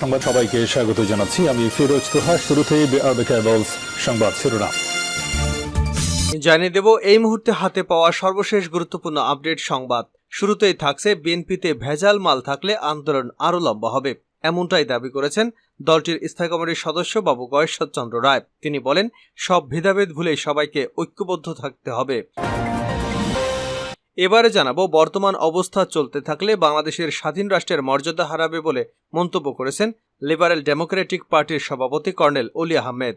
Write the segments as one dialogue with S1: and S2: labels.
S1: সংবাদ সবাইকে স্বাগত জানাচ্ছি। আমি ফিরোজ তোহা শুরুতেই সংবাদ শিরোনাম।
S2: জানিয়ে দেব, এই মুহূর্তে হাতে পাওয়া সর্বশেষ গুরুত্বপূর্ণ আপডেট সংবাদ। শুরুতেই থাকছে বিএনপিতে ভেজাল মাল থাকলে আন্দোলন আরও লম্বা হবে। এমনটাই দাবি করেছেন দলটির স্থায়ী কমিটির সদস্য বাবু গয়েশ্বর চন্দ্র রায়। তিনি বলেন, সব ভেদাভেদ ভুলে সবাইকে ঐক্যবদ্ধ থাকতে হবে। এবারে জানাব বর্তমান অবস্থা চলতে থাকলে বাংলাদেশের স্বাধীন রাষ্ট্রের মর্যাদা হারাবে বলে মন্তব্য করেছেন লিবারেল ডেমোক্রেটিক পার্টির সভাপতি কর্নেল অলি আহমেদ।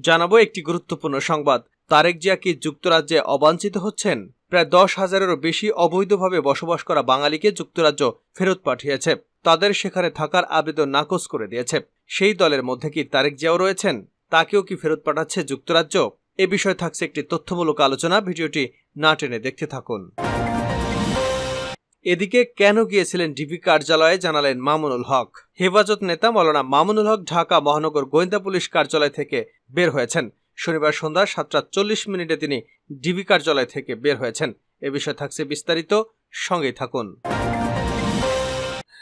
S2: জানাব একটি গুরুত্বপূর্ণ সংবাদ। তারেক জিয়া কি যুক্তরাজ্যে অবাঞ্ছিত হচ্ছেন? প্রায় দশ হাজারেরও বেশি অবৈধভাবে বসবাস করা বাঙালিকে যুক্তরাজ্য ফেরত পাঠিয়েছে। তাদের সেখানে থাকার আবেদন নাকচ করে দিয়েছে। সেই দলের মধ্যে কি তারেক জিয়াও রয়েছেন? তাকেও কি ফেরত পাঠাচ্ছে যুক্তরাজ্য? এ বিষয়ে থাকছে একটি তথ্যমূলক আলোচনা। ভিডিওটি না টেনে দেখতে থাকুন। এদিকে কেন গিয়েছিলেন ডিবি কার্যালয়ে জানালেন মামুনুল হক। হেফাজত নেতা মৌলানা মামুনুল হক ঢাকা মহানগর গোয়েন্দা পুলিশ কার্যালয় থেকে বের হয়েছেন। শনিবার সন্ধ্যা সাতটা চল্লিশ মিনিটে তিনি ডিবি কার্যালয় থেকে বের হয়েছেন। এ বিষয়ে থাকছে বিস্তারিত, সঙ্গেই থাকুন।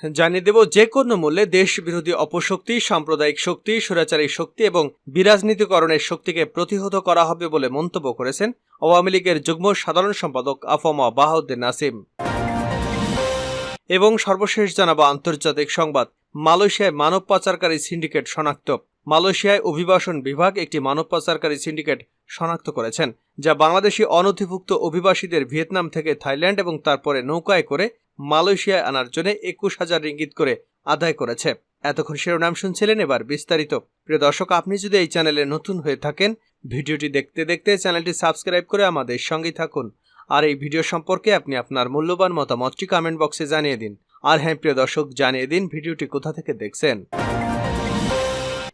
S2: জানিয়ে দেব যে কোনো মূল্যে দেশ বিরোধী অপশক্তি, সাম্প্রদায়িক শক্তি, স্বৈরাচারী শক্তি এবং বিরাজনীতিকরণের শক্তিকে প্রতিহত করা হবে বলে মন্তব্য করেছেন আওয়ামী লীগের যুগ্ম সাধারণ সম্পাদক আফমা বাহাউদ্দিন নাসিম। এবং সর্বশেষ জানাব আন্তর্জাতিক সংবাদ। মালয়েশিয়ায় মানব পাচারকারী সিন্ডিকেট শনাক্ত। মালয়েশিয়ায় অভিবাসন বিভাগ একটি মানব পাচারকারী সিন্ডিকেট শনাক্ত করেছেন, যা বাংলাদেশি অনধিভুক্ত অভিবাসীদের ভিয়েতনাম থেকে থাইল্যান্ড এবং তারপরে নৌকায় করে মালয়েশিয়ায় আনার জন্য একুশ হাজার রিঙ্গিত করে আদায় করেছে। এতক্ষণ শিরোনাম শুনছিলেন এবার বিস্তারিত। প্রিয় দর্শক, আপনি যদি এই চ্যানেলে নতুন হয়ে থাকেন, ভিডিওটি দেখতে দেখতে চ্যানেলটি সাবস্ক্রাইব করে আমাদের সঙ্গেই থাকুন। আর এই ভিডিও সম্পর্কে আপনি আপনার মূল্যবান মতামতটি কমেন্ট বক্সে জানিয়ে দিন। আর হ্যাঁ প্রিয় দর্শক, জানিয়ে দিন ভিডিওটি কোথা থেকে দেখছেন।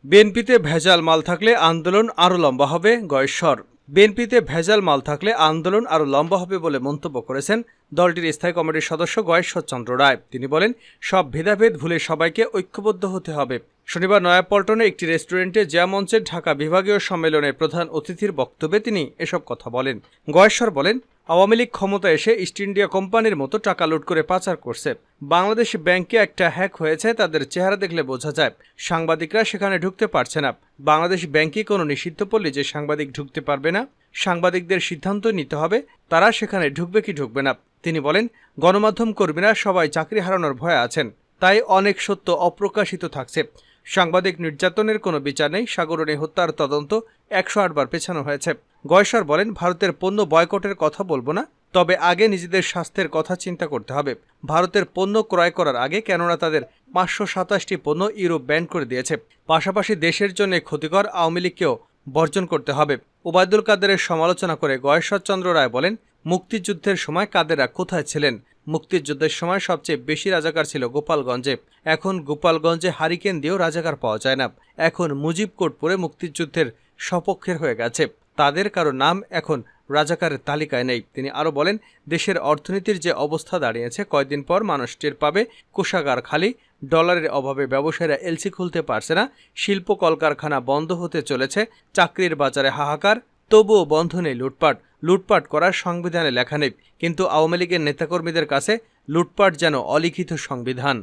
S2: বিএনপিতে ভেজাল মাল থাকলে আন্দোলন আরও লম্বা হবে, গয়েশ্বর। বিএনপিতে ভেজাল মাল থাকলে আন্দোলন আরও লম্বা হবে বলে মন্তব্য করেছেন দলটির স্থায়ী কমিটির সদস্য গয়েশ্বরচন্দ্র রায়। তিনি বলেন, সব ভেদাভেদ ভুলে সবাইকে ঐক্যবদ্ধ হতে হবে। শনিবার নয়াপল্টনে একটি রেস্টুরেন্টে জিয়া মঞ্চের ঢাকা বিভাগীয় সম্মেলনে প্রধান অতিথির বক্তব্যে তিনি এসব কথা বলেন। গয়েশ্বর বলেন আওয়ামী লীগ ক্ষমতা এসে ইস্ট ইন্ডিয়া কোম্পানির মতো টাকা লুট করে পাচার করছে। বাংলাদেশ ব্যাংকে একটা হ্যাক হয়েছে, তাদের চেহারা দেখলে বোঝা যায়। সাংবাদিকরা সেখানে ঢুকতে পারছে না। বাংলাদেশ ব্যাংকে কোনো নিষিদ্ধ পড়লে যে সাংবাদিক ঢুকতে পারবে না, সাংবাদিকদের সিদ্ধান্ত নিতে হবে, তারা সেখানে ঢুকবে কি ঢুকবে না। তিনি বলেন, গণমাধ্যম কর্মীরা সবাই চাকরি হারানোর ভয়ে আছেন। তাই অনেক সত্য অপ্রকাশিত থাকছে। সাংবাদিক নির্যাতনের কোনো বিচার নেই সাগরণী হত্যার তদন্ত একশো আটবার পেছানো হয়েছে। গয়সর বলেন, ভারতের পণ্য বয়কটের কথা বলব না, তবে আগে নিজেদের স্বাস্থ্যের কথা চিন্তা করতে হবে। ভারতের পণ্য ক্রয় করার আগে কেননা তাদের পাঁচশো সাতাশটি পণ্য ইউরোপ ব্যান করে দিয়েছে। পাশাপাশি দেশের জন্য ক্ষতিকর আওয়ামী লীগকেও বর্জন করতে হবে। ওবায়দুল কাদেরের সমালোচনা করে গয়েশ্বরচন্দ্র রায় বলেন, মুক্তিযুদ্ধের সময় কাদেরা কোথায় ছিলেন? মুক্তিযুদ্ধের সময় সবচেয়ে বেশি রাজাকার ছিল গোপালগঞ্জে। এখন গোপালগঞ্জে হারিকেন দিয়েও রাজাকার পাওয়া যায় না। এখন মুজিব পরে মুক্তিযুদ্ধের সপক্ষের হয়ে গেছে। তাদের কারও নাম এখন রাজাকারের তালিকায় নেই। তিনি আরও বলেন, দেশের অর্থনীতির যে অবস্থা দাঁড়িয়েছে, কয়েকদিন পর মানুষ টের পাবে, কোষাগার খালি, ডলারের অভাবে ব্যবসায়ীরা এলসি খুলতে পারছে না, শিল্প কলকারখানা বন্ধ হতে চলেছে, চাকরির বাজারে হাহাকার, তবুও বন্ধ নেই লুটপাট। লুটপাট করার সংবিধানে লেখা নেই, কিন্তু আওয়ামী লীগের নেতাকর্মীদের কাছে লুটপাট যেন অলিখিত সংবিধান।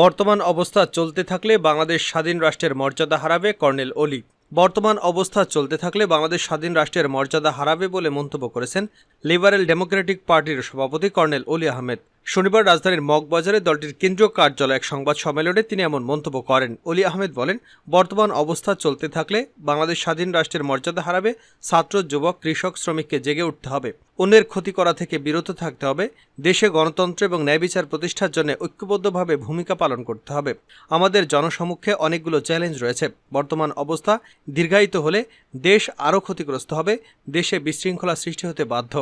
S2: বর্তমান অবস্থা চলতে থাকলে বাংলাদেশ স্বাধীন রাষ্ট্রের মর্যাদা হারাবে কর্নেল অলি বর্তমান অবস্থা চলতে থাকলে বাংলাদেশ স্বাধীন রাষ্ট্রের মর্যাদা হারাবে বলে মন্তব্য করেছেন লিবারেল ডেমোক্রেটিক পার্টির সভাপতি কর্নেল অলি আহমেদ। শনিবার রাজধানীর মগবাজারে দলটির কেন্দ্রীয় কার্যালয়ে এক সংবাদ সম্মেলনে তিনি এমন মন্তব্য করেন। অলি আহমেদ বলেন, বর্তমান অবস্থা চলতে থাকলে বাংলাদেশ স্বাধীন রাষ্ট্রের মর্যাদা হারাবে, ছাত্র, যুবক, কৃষক, শ্রমিককে জেগে উঠতে হবে। অন্যের ক্ষতি করা থেকে বিরত থাকতে হবে, দেশে গণতন্ত্র এবং ন্যায় বিচার প্রতিষ্ঠার জন্য ঐক্যবদ্ধভাবে ভূমিকা পালন করতে হবে। আমাদের জনসমক্ষে অনেকগুলো চ্যালেঞ্জ রয়েছে। বর্তমান অবস্থা দীর্ঘায়িত হলে দেশ আরও ক্ষতিগ্রস্ত হবে, দেশে বিশৃঙ্খলা সৃষ্টি হতে বাধ্য।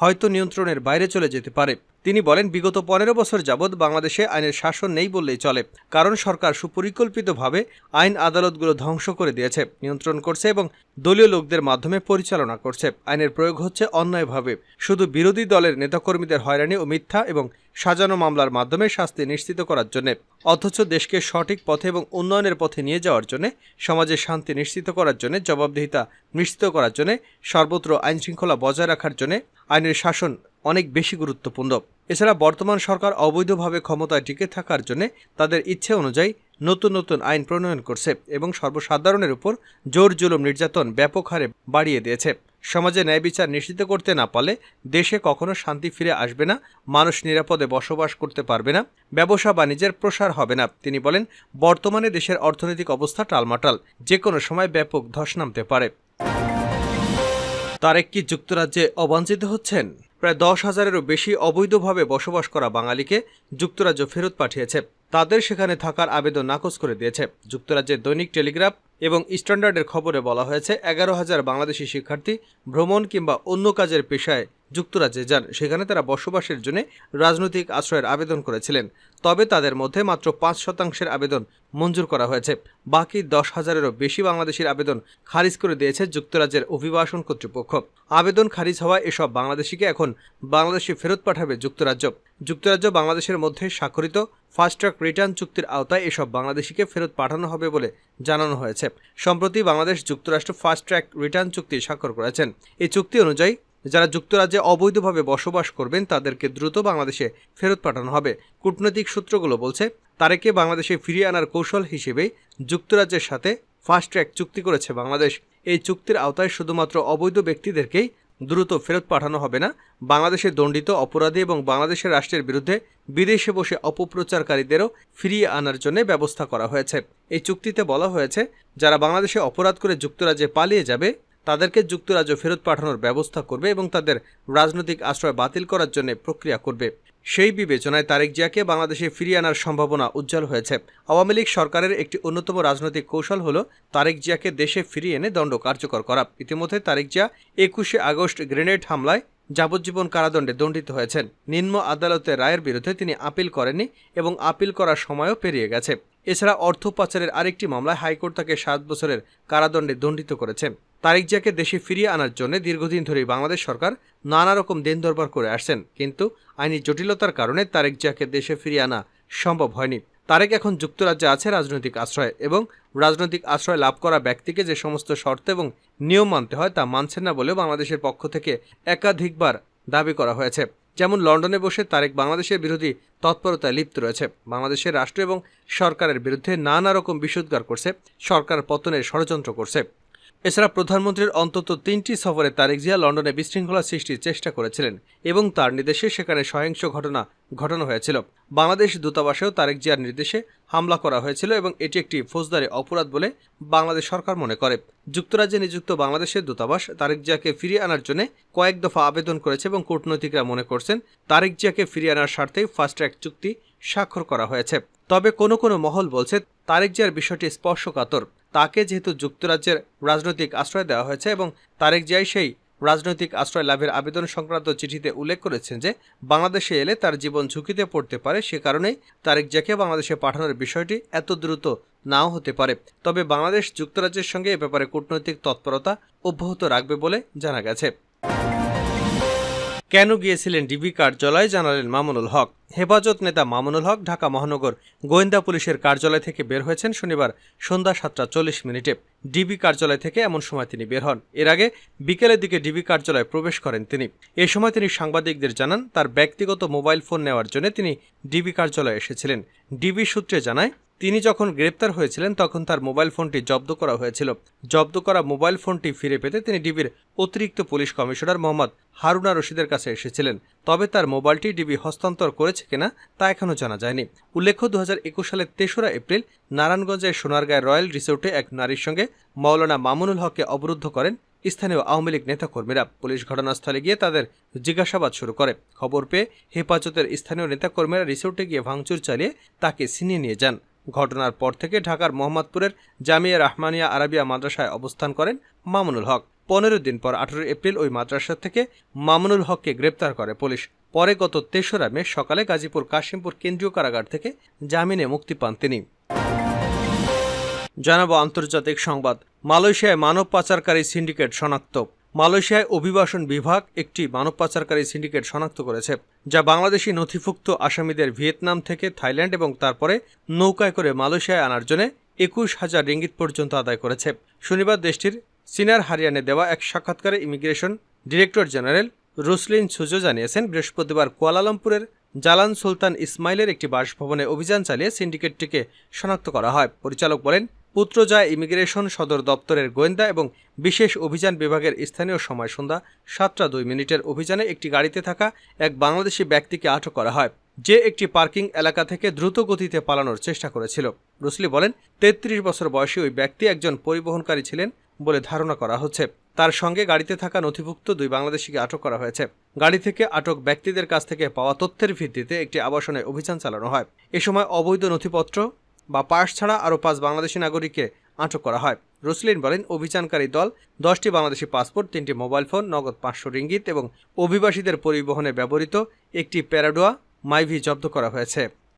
S2: হয়তো নিয়ন্ত্রণের বাইরে চলে যেতে পারে। তিনি বলেন, বিগত পনেরো বছর যাবৎ বাংলাদেশে আইনের শাসন নেই বললেই চলে, কারণ সরকার সুপরিকল্পিতভাবে আইন আদালতগুলো ধ্বংস করে দিয়েছে, নিয়ন্ত্রণ করছে এবং দলীয় লোকদের মাধ্যমে পরিচালনা করছে। আইনের প্রয়োগ হচ্ছে অন্যায়ভাবে। শুধু বিরোধী দলের নেতাকর্মীদের হয়রানি ও মিথ্যা এবং সাজানো মামলার মাধ্যমে শাস্তি নিশ্চিত করার জন্য, অথচ দেশকে সঠিক পথে এবং উন্নয়নের পথে নিয়ে যাওয়ার জন্য, সমাজে শান্তি নিশ্চিত করার জন্য, জবাবদিহিতা নিশ্চিত করার জন্য, সর্বত্র আইন শৃঙ্খলা বজায় রাখার জন্য আইনের শাসন অনেক বেশি গুরুত্বপূর্ণ। এছাড়া বর্তমান সরকার অবৈধভাবে ক্ষমতায় টিকে থাকার জন্য তাদের ইচ্ছে অনুযায়ী নতুন নতুন আইন প্রণয়ন করছে এবং সর্বসাধারণের উপর জোর জুলুম নির্যাতন ব্যাপক হারে বাড়িয়ে দিয়েছে। সমাজে ন্যায় বিচার নিশ্চিত করতে না পারলে দেশে কখনো শান্তি ফিরে আসবে না, মানুষ নিরাপদে বসবাস করতে পারবে না, ব্যবসা বাণিজ্যের প্রসার হবে না, তিনি বলেন, বর্তমানে দেশের অর্থনৈতিক অবস্থা টালমাটাল যে কোনো সময় ব্যাপক ধস নামতে পারে। তারেক কি যুক্তরাজ্যে অবাঞ্ছিত হচ্ছেন? প্রায় দশ হাজারেরও বেশি অবৈধভাবে বসবাস করা বাঙালিকে যুক্তরাজ্য ফেরত পাঠিয়েছে। তাদের সেখানে থাকার আবেদন নাকচ করে দিয়েছে। যুক্তরাজ্যের দৈনিক টেলিগ্রাফ এবং স্ট্যান্ডার্ডের খবরে বলা হয়েছে, এগারো হাজার বাংলাদেশি শিক্ষার্থী ভ্রমণ কিংবা অন্য কাজের পেশায় যুক্তরাজ্যে যান। সেখানে তারা বসবাসের জন্য রাজনৈতিক আশ্রয়ের আবেদন করেছিলেন। তবে তাদের মধ্যে মাত্র পাঁচ শতাংশের আবেদন মঞ্জুর করা হয়েছে। বাকি দশ হাজারেরও বেশি বাংলাদেশির আবেদন খারিজ করে দিয়েছে যুক্তরাজ্যের অভিবাসন কর্তৃপক্ষ। আবেদন খারিজ হওয়ায় এসব বাংলাদেশিকে এখন বাংলাদেশে ফেরত পাঠাবে যুক্তরাজ্য। যুক্তরাজ্য বাংলাদেশের মধ্যে স্বাক্ষরিত ফাস্ট ট্র্যাক রিটার্ন চুক্তির আওতায় এসব বাংলাদেশিকে ফেরত পাঠানো হবে বলে জানানো হয়েছে। সম্প্রতি বাংলাদেশ যুক্তরাষ্ট্র ফাস্ট ট্র্যাক রিটার্ন চুক্তি স্বাক্ষর করেছেন। এই চুক্তি অনুযায়ী, যারা যুক্তরাজ্যে অবৈধভাবে বসবাস করবেন, তাদেরকে দ্রুত বাংলাদেশে ফেরত পাঠানো হবে। কূটনৈতিক সূত্রগুলো বলছে, তারেকে বাংলাদেশে ফিরিয়ে আনার কৌশল হিসেবে যুক্তরাজ্যের সাথে ফাস্ট ট্র্যাক চুক্তি করেছে বাংলাদেশ। এই চুক্তির আওতায় শুধুমাত্র অবৈধ ব্যক্তিদেরকেই দ্রুত ফেরত পাঠানো হবে না। বাংলাদেশে দণ্ডিত অপরাধী এবং বাংলাদেশের রাষ্ট্রের বিরুদ্ধে বিদেশে বসে অপপ্রচারকারীদেরও ফিরিয়ে আনার জন্য ব্যবস্থা করা হয়েছে। এই চুক্তিতে বলা হয়েছে, যারা বাংলাদেশে অপরাধ করে যুক্তরাজ্যে পালিয়ে যাবে, তাদেরকে যুক্তরাজ্য ফেরত পাঠানোর ব্যবস্থা করবে এবং তাদের রাজনৈতিক আশ্রয় বাতিল করার জন্য প্রক্রিয়া করবে। সেই বিবেচনায় তারেক জিয়াকে বাংলাদেশে ফিরিয়ে আনার সম্ভাবনা উজ্জ্বল হয়েছে। আওয়ামী লীগ সরকারের একটি অন্যতম রাজনৈতিক কৌশল হল তারেক জিয়াকে দেশে ফিরিয়ে এনে দণ্ড কার্যকর করা। ইতিমধ্যে তারেক জিয়া একুশে আগস্ট গ্রেনেড হামলায় যাবজ্জীবন কারাদণ্ডে দণ্ডিত হয়েছেন। নিম্ন আদালতের রায়ের বিরুদ্ধে তিনি আপিল করেননি এবং আপিল করার সময়ও পেরিয়ে গেছে। এছাড়া অর্থ পাচারের আরেকটি মামলায় হাইকোর্ট তাকে সাত বছরের কারাদণ্ডে দণ্ডিত করেছে। তারিক জিয়াকে দেশে ফিরিয়ে আনার জন্য দীর্ঘদিন ধরেই বাংলাদেশ সরকার নানা রকম দেন দরবার করে আসছেন। কিন্তু আইনি জটিলতার কারণে তারেক জিয়াকে দেশে ফিরিয়ে আনা সম্ভব হয়নি। তারেক এখন যুক্তরাজ্যে আছে রাজনৈতিক আশ্রয় এবং রাজনৈতিক আশ্রয় লাভ করা ব্যক্তিকে যে সমস্ত শর্ত এবং নিয়ম মানতে হয় তা মানছেন না বলেও বাংলাদেশের পক্ষ থেকে একাধিকবার দাবি করা হয়েছে। যেমন লন্ডনে বসে তারেক বাংলাদেশের বিরোধী তৎপরতায় লিপ্ত রয়েছে। বাংলাদেশের রাষ্ট্র এবং সরকারের বিরুদ্ধে নানা রকম বিশুদ্গার করছে। সরকার পতনের ষড়যন্ত্র করছে। এছাড়া প্রধানমন্ত্রীর অন্তত তিনটি সফরে তারেক জিয়া লন্ডনে বিশৃঙ্খলা সৃষ্টির চেষ্টা করেছিলেন এবং তার নির্দেশে সেখানে সহিংস ঘটনা ঘটানো হয়েছিল। বাংলাদেশ দূতাবাসেও তারেক জিয়ার নির্দেশে হামলা করা হয়েছিল এবং এটি একটি ফৌজদারি অপরাধ বলে বাংলাদেশ সরকার মনে করে। যুক্তরাজ্যে নিযুক্ত বাংলাদেশের দূতাবাস তারেক জিয়াকে ফিরিয়ে আনার জন্য কয়েক দফা আবেদন করেছে এবং কূটনৈতিকরা মনে করছেন, তারেক জিয়াকে ফিরিয়ে আনার স্বার্থেই ফাস্ট ট্র্যাক চুক্তি স্বাক্ষর করা হয়েছে। তবে কোনো কোনো মহল বলছে, তারেক জিয়ার বিষয়টি স্পর্শকাতর। তাকে যেহেতু যুক্তরাজ্যের রাজনৈতিক আশ্রয় দেওয়া হয়েছে এবং তারেক জিয়াই সেই রাজনৈতিক আশ্রয় লাভের আবেদন সংক্রান্ত চিঠিতে উল্লেখ করেছেন যে, বাংলাদেশে এলে তার জীবন ঝুঁকিতে পড়তে পারে, সে কারণেই তারেক জিয়াকে বাংলাদেশে পাঠানোর বিষয়টি এত দ্রুত নাও হতে পারে। তবে বাংলাদেশ যুক্তরাজ্যের সঙ্গে এ ব্যাপারে কূটনৈতিক তৎপরতা অব্যাহত রাখবে বলে জানা গেছে। কেন গিয়েছিলেন ডিবি কার্যালয়ে জানালেন মামুনুল হক। হেফাজত নেতা মামুনুল হক ঢাকা মহানগর গোয়েন্দা পুলিশের কার্যালয় থেকে বের হয়েছেন শনিবার সন্ধ্যা সাতটা চল্লিশ মিনিটে। ডিবি কার্যালয় থেকে এমন সময় তিনি বের হন। এর আগে বিকেলের দিকে ডিবি কার্যালয়ে প্রবেশ করেন তিনি। এ সময় তিনি সাংবাদিকদের জানান, তার ব্যক্তিগত মোবাইল ফোন নেওয়ার জন্য তিনি ডিবি কার্যালয়ে এসেছিলেন। ডিবি সূত্রে জানায় তিনি যখন গ্রেপ্তার হয়েছিলেন, তখন তার মোবাইল ফোনটি জব্দ করা হয়েছিল। জব্দ করা মোবাইল ফোনটি ফিরে পেতে তিনি ডিবির অতিরিক্ত পুলিশ কমিশনার মোহাম্মদ হারুনা রশিদের কাছে এসেছিলেন। তবে তার মোবাইলটি ডিবি হস্তান্তর করেছে কিনা, তা এখনও জানা যায়নি। উল্লেখ্য দু হাজার একুশ সালের তেসরা এপ্রিল নারায়ণগঞ্জের সোনারগাঁয় রয়্যাল রিসোর্টে এক নারীর সঙ্গে মৌলানা মামুনুল হককে অবরুদ্ধ করেন স্থানীয় আওয়ামী লীগ নেতাকর্মীরা। পুলিশ ঘটনাস্থলে গিয়ে তাদের জিজ্ঞাসাবাদ শুরু করে। খবর পেয়ে হেফাজতের স্থানীয় নেতাকর্মীরা রিসোর্টে গিয়ে ভাঙচুর চালিয়ে তাকে ছিনিয়ে নিয়ে যান। ঘটনার পর থেকে ঢাকার মোহাম্মদপুরের জামিয়া রহমানিয়া আরাবিয়া মাদ্রাসায় অবস্থান করেন মামুনুল হক। পনেরো দিন পর আঠারো এপ্রিল ওই মাদ্রাসা থেকে মামুনুল হককে গ্রেপ্তার করে পুলিশ। পরে গত তেসরা মে সকালে গাজীপুর কাশিমপুর কেন্দ্রীয় কারাগার থেকে জামিনে মুক্তি পান তিনি। জানাব আন্তর্জাতিক সংবাদ। মালয়েশিয়ায় মানব পাচারকারী সিন্ডিকেট শনাক্ত। মালয়েশিয়ায় অভিবাসন বিভাগ একটি মানব পাচারকারী সিন্ডিকেট শনাক্ত করেছে, যা বাংলাদেশি নথিভুক্ত আসামিদের ভিয়েতনাম থেকে থাইল্যান্ড এবং তারপরে নৌকায় করে মালয়েশিয়ায় আনার জন্য একুশ হাজার রিঙ্গিত পর্যন্ত আদায় করেছে। শনিবার দেশটির সিনার হারিয়ানে দেওয়া এক সাক্ষাৎকারে immigration director general Ruslin Jusoh জানিয়েছেন, বৃহস্পতিবার কুয়ালালামপুরের জালান সুলতান ইসমাইলের একটি বাসভবনে অভিযান চালিয়ে সিন্ডিকেটটিকে শনাক্ত করা হয়। পরিচালক বলেন পুত্রজয় ইমিগ্রেশন সদর দপ্তরের গোয়েন্দা এবং বিশেষ অভিযান বিভাগের স্থানীয় সময় সন্ধ্যা সাতটা দুই মিনিটের অভিযানে একটি গাড়িতে থাকা এক বাংলাদেশি ব্যক্তিকে আটক করা হয়, যে একটি পার্কিং এলাকা থেকে দ্রুত গতিতে পালানোর চেষ্টা করেছিল। রুসলি বলেন, তেত্রিশ বছর বয়সী ওই ব্যক্তি একজন পরিবহনকারী ছিলেন বলে ধারণা করা হচ্ছে। তার সঙ্গে গাড়িতে থাকা নথিভুক্ত দুই বাংলাদেশিকে আটক করা হয়েছে। গাড়ি থেকে আটক ব্যক্তিদের কাছ থেকে পাওয়া তথ্যের ভিত্তিতে একটি আবাসনে অভিযান চালানো হয়। এ সময় অবৈধ নথিপত্র বা পাস ছাড়া আরও পাঁচ বাংলাদেশি নাগরিককে আটক করা হয়। রুসলিন বলেন, অভিযানকারী দল দশটি বাংলাদেশি পাসপোর্ট, তিনটি মোবাইল ফোন, নগদ পাঁচশো রিঙ্গিত এবং অভিবাসীদের পরিবহনে ব্যবহৃত একটি প্যারাডোয়া, মাইভি জব্দ করা হয়েছে।